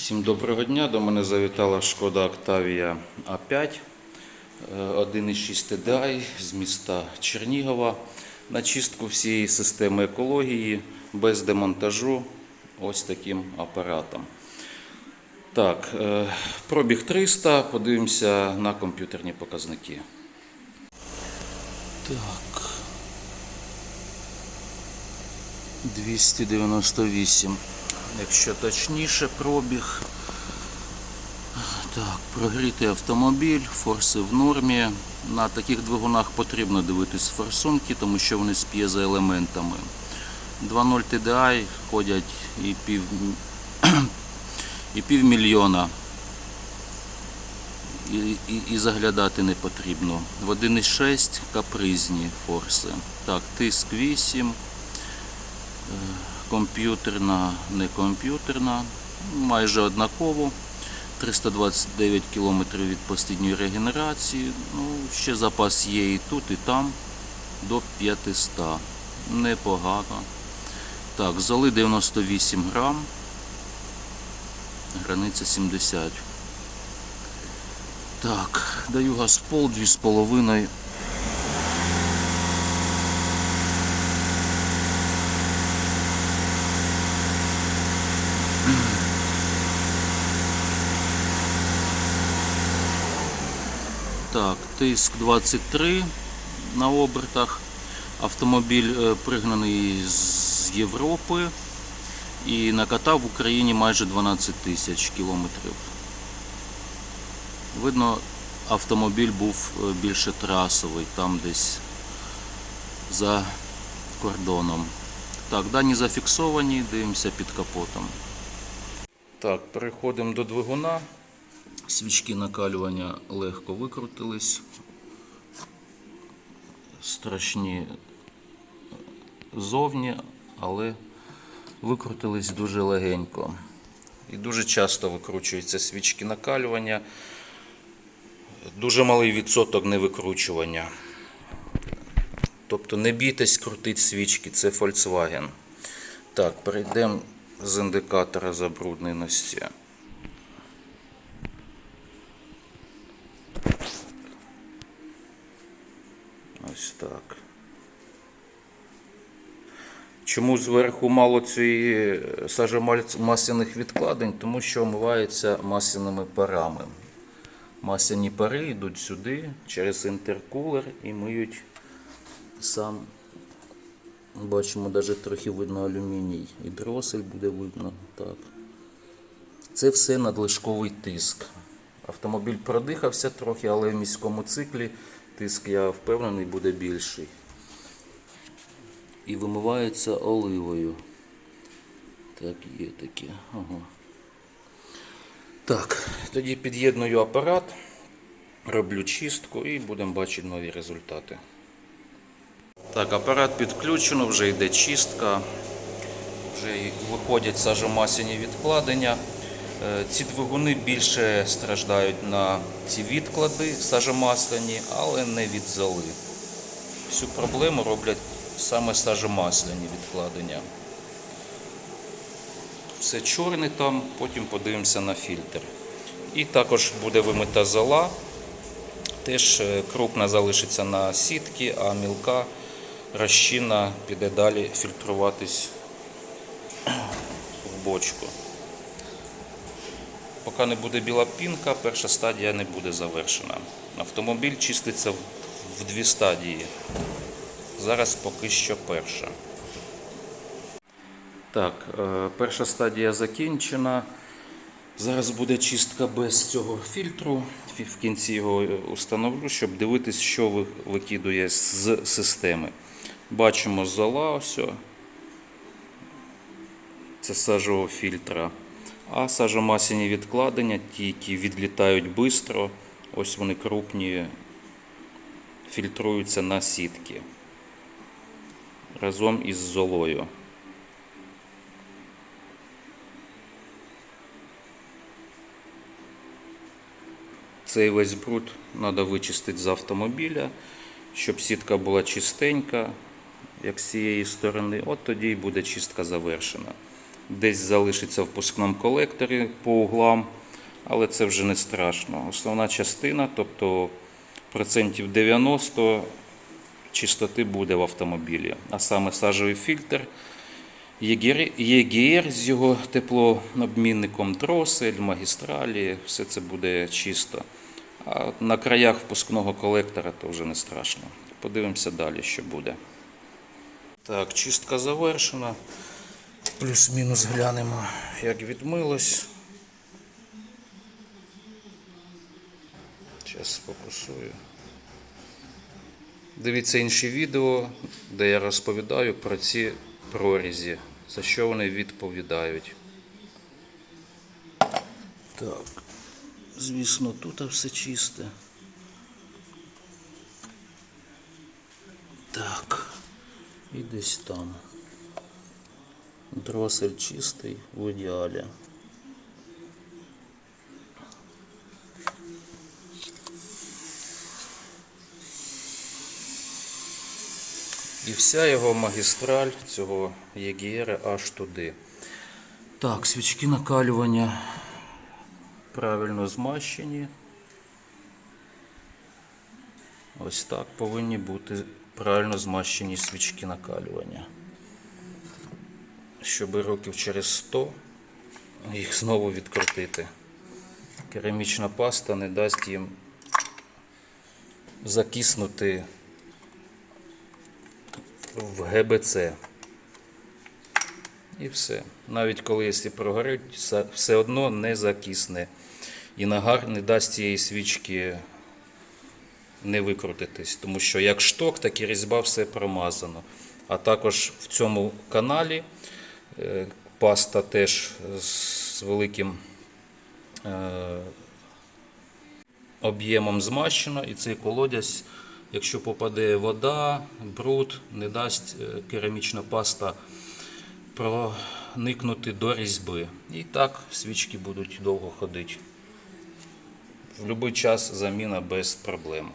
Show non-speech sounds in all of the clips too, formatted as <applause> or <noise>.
Всім доброго дня. До мене завітала шкода Octavia А5 е, 1,6 TDI з міста Чернігова на чистку всієї системи екології без демонтажу ось таким апаратом. Так, е, пробіг 300, подивимося на комп'ютерні показники. Так. 298. Якщо точніше, пробіг. Так, прогрітий автомобіль, форси в нормі. На таких двигунах потрібно дивитись форсунки, тому що вони з п'єзоелементами. 2.0 TDI ходять і пів, <clears throat> і півмільйона. І, і, і заглядати не потрібно. В 1.6 капризні форси. Так, тиск 8 комп'ютерна, не комп'ютерна, майже однаково. 329 км від постійної регенерації. Ну, ще запас є і тут, і там до 500. Непогано. Так, золи 98 грам. Границя 70. Так, даю газпол 2,5. Так, тиск 23 на обертах. Автомобіль е, пригнаний з Європи і накатав в Україні майже 12 тисяч кілометрів. Видно, автомобіль був е, більше трасовий, там десь за кордоном. Так, дані зафіксовані, дивимося під капотом. Так, переходимо до двигуна. Свічки накалювання легко викрутились. Страшні зовні, але викрутились дуже легенько. І дуже часто викручуються свічки накалювання. Дуже малий відсоток невикручування. Тобто не бійтесь крутить свічки, це Volkswagen. Так, перейдемо з індикатора забрудненості. Ось так. Чому зверху мало цієї сажомасляних відкладень? Тому що омивається масляними парами. Масляні пари йдуть сюди через інтеркулер і миють сам. Бачимо, навіть трохи видно алюміній. І дросель буде видно. Так. Це все надлишковий тиск. Автомобіль продихався трохи, але в міському циклі тиск, я впевнений, буде більший. І вимивається оливою. Так, є таке. Ага. Так, тоді під'єдную апарат, роблю чистку і будемо бачити нові результати. Так, апарат підключено, вже йде чистка, вже виходять сажомасяні відкладення. Е, Ці двигуни більше страждають на ці відклади сажомасляні, але не від золи. Всю проблему роблять саме сажомасляні відкладення. Все чорне там, потім подивимося на фільтр. І також буде вимита зола. Теж е, крупна залишиться на сітки, а мілка розчинна піде далі фільтруватись в бочку. Поки не буде біла пінка, перша стадія не буде завершена. Автомобіль чиститься в дві стадії. Зараз поки що перша. Так, е, перша стадія закінчена. Зараз буде чистка без цього фільтру. В кінці його е, установлю, щоб дивитись, що викидує з системи. Бачимо зола ось. Це сажового фільтра. А сажомасяні відкладення, ті, які відлітають швидко, ось вони крупні, фільтруються на сітки разом із золою. Цей весь бруд треба вичистити з автомобіля, щоб сітка була чистенька, як з цієї сторони. От тоді і буде чистка завершена. Десь залишиться в пускному колекторі по углам, але це вже не страшно. Основна частина, тобто процентів 90 чистоти буде в автомобілі, а саме сажовий фільтр. ЄГР, з його теплообмінником, дросель, магістралі, все це буде чисто. А на краях впускного колектора то вже не страшно. Подивимося далі, що буде. Так, чистка завершена. Плюс-мінус глянемо, як відмилось. Зараз сфокусую. Дивіться інші відео, де я розповідаю про ці прорізі, за що вони відповідають. Так, звісно, тут все чисте. Так, і десь там. Дросель чистий в ідеалі. І вся його магістраль цього ЄГР аж туди. Так, свічки накалювання правильно змащені. Ось так повинні бути правильно змащені свічки накалювання. Щоб років через 100 їх знову відкрутити. Керамічна паста не дасть їм закиснути в ГБЦ. І все. Навіть коли якщо прогорить, все- одно не закисне. І нагар не дасть цієї свічки не викрутитись. Тому що як шток, так і різьба все промазано. А також в цьому каналі паста теж з великим е, об'ємом змащено, і цей колодязь, якщо попаде вода, бруд, не дасть е, керамічна паста проникнути до різьби. І так свічки будуть довго ходити. В будь-який час заміна без проблем.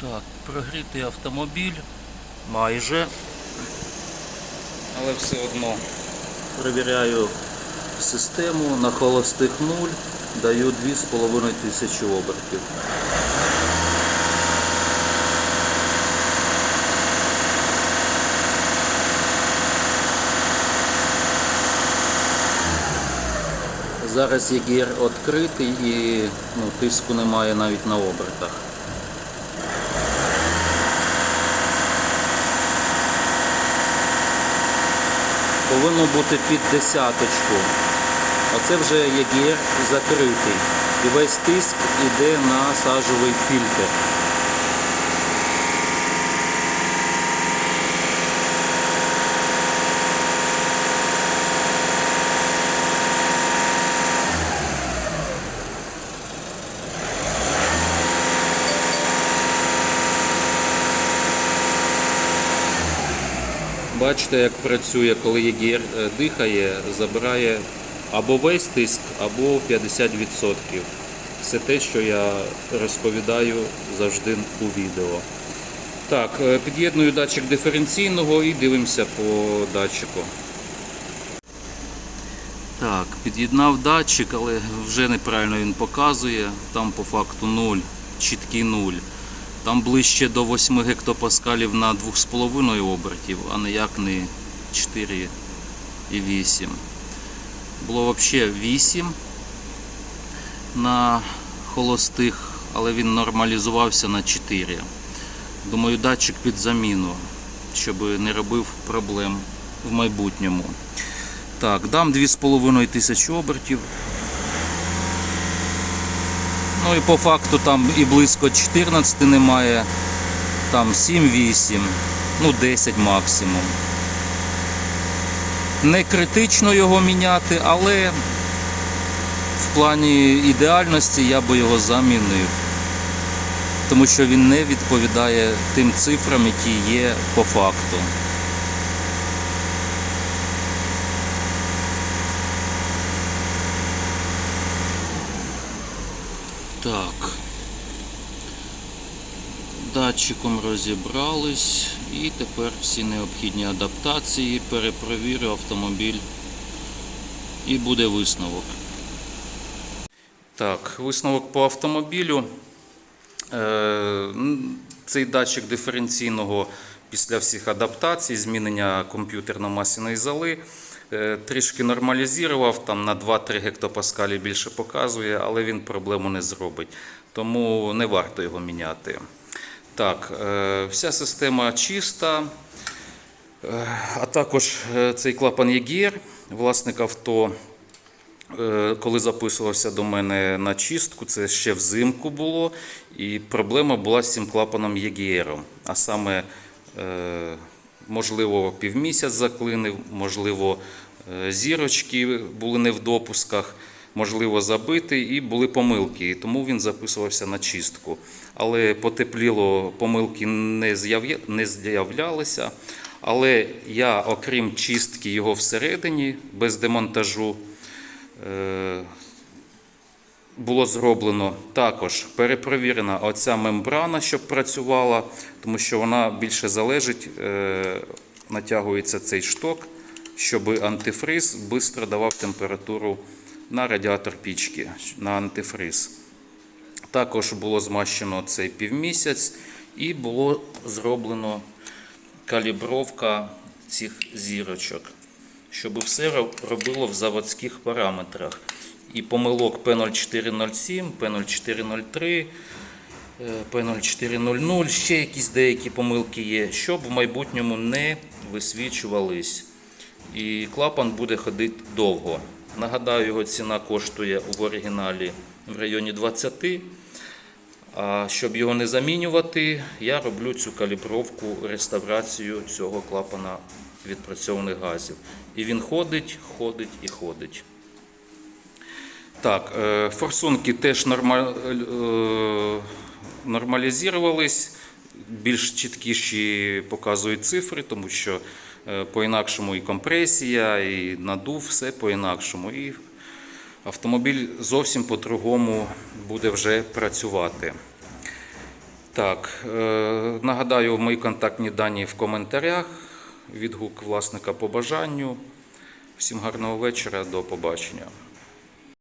Так, прогрітий автомобіль майже. Але все одно перевіряю систему на холостих нуль, даю 2,5 тисячі обертів. Зараз ЄГР відкритий і ну, тиску немає навіть на обертах. Повинно бути під десяточку. Оце вже ЄГР закритий. І весь тиск йде на сажовий фільтр. Бачите, як працює, коли ЄГР е, дихає, забирає або весь тиск, або 50%. Все те, що я розповідаю завжди у відео. Так, е, під'єдную датчик диференційного і дивимося по датчику. Так, під'єднав датчик, але вже неправильно він показує. Там по факту 0, чіткий 0. Там ближче до 8 гектопаскалів на 2,5 обертів, а ніяк не 4,8. Було взагалі 8 на холостих, але він нормалізувався на 4. Думаю, датчик під заміну, щоб не робив проблем в майбутньому. Так, дам 2,5 тисячі обертів. Ну і по факту там і близько 14 немає, там 7-8, ну 10 максимум. Не критично його міняти, але в плані ідеальності я би його замінив. Тому що він не відповідає тим цифрам, які є по факту. Так. Датчиком розібрались. І тепер всі необхідні адаптації, перепровірю автомобіль і буде висновок. Так, висновок по автомобілю. Е, Цей датчик диференційного після всіх адаптацій, змінення комп'ютерно-масляної зали, трішки нормалізував, там на 2-3 гектопаскалі більше показує, але він проблему не зробить. Тому не варто його міняти. Так, е, вся система чиста. Е, А також е, цей клапан EGR, власник авто, е, коли записувався до мене на чистку, це ще взимку було, і проблема була з цим клапаном EGR. А саме, е, можливо, півмісяць заклинив, можливо, е, зірочки були не в допусках, можливо, забитий, і були помилки, і тому він записувався на чистку. Але потепліло, помилки не з'являлися. Але я, окрім чистки його всередині, без демонтажу, е, було зроблено також перепровірена оця мембрана, щоб працювала, тому що вона більше залежить, е, натягується цей шток, щоб антифриз швидко давав температуру на радіатор пічки, на антифриз. Також було змащено цей півмісяць і було зроблено калібровка цих зірочок, щоб все робило в заводських параметрах. І помилок P0407, P0403, е, P0400, ще якісь деякі помилки є, щоб в майбутньому не висвічувались. І клапан буде ходити довго. Нагадаю, його ціна коштує в оригіналі в районі 20. А щоб його не замінювати, я роблю цю калібровку, реставрацію цього клапана відпрацьованих газів. І він ходить, ходить і ходить. Так, е, форсунки теж е, нормалізувались, більш чіткіші показують цифри, тому що е, по-інакшому і компресія, і надув, все по-інакшому. І автомобіль зовсім по-другому буде вже працювати. Так, нагадаю, мої контактні дані в коментарях. Відгук власника по бажанню. Всім гарного вечора, до побачення.